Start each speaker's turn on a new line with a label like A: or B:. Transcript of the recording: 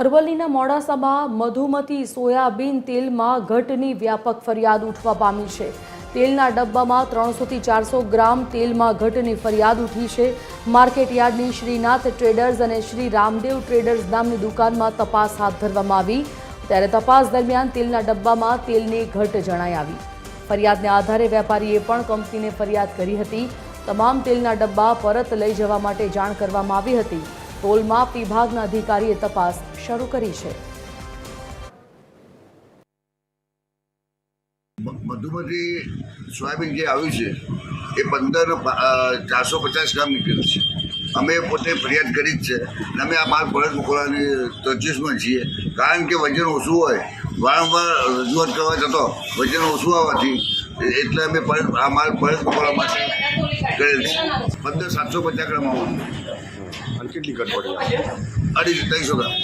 A: અરવલ્લીના મોડાસામાં મધુમતી સોયાબીન તેલમાં ઘટની વ્યાપક ફરિયાદ ઉઠવા પામી છે. તેલના ડબ્બામાં ત્રણસોથી ચારસો ગ્રામ તેલમાં ઘટની ફરિયાદ ઉઠી છે. માર્કેટ યાર્ડની શ્રીનાથ ટ્રેડર્સ અને શ્રી રામદેવ ટ્રેડર્સ નામની દુકાનમાં તપાસ હાથ ધરવામાં આવી. ત્યારે તપાસ દરમિયાન તેલના ડબ્બામાં તેલની ઘટ જણાઈ આવી. ફરિયાદને આધારે વેપારીએ પણ કંપનીને ફરિયાદ કરી હતી. તમામ તેલના ડબ્બા પરત લઈ જવા માટે જાણ કરવામાં આવી હતી. ટોલમાપ વિભાગના અધિકારીએ તપાસ શરૂ કરી છે.
B: મધુમતી સોયાબીન જે આવ્યું છે, એ પંદર ચારસો પચાસ ગ્રામ નીકળ્યું છે. અમે પોતે ફરિયાદ કરી જ છે અને અમે આ માલ પરત મોકલવાની તજવીજમાં છીએ. કારણ કે વજન ઓછું હોય, વારંવાર રજૂઆત કરવા જતો, વજન ઓછું આવવાથી, એટલે અમે પરત આ માલ પરત મોકલવા માટે કરેલ છે પંદર સાતસો પચાસ ગ્રામ આવવાનું
C: અને કેટલી કટ પડી?
B: અઢી ત્રણસો ગ્રામ.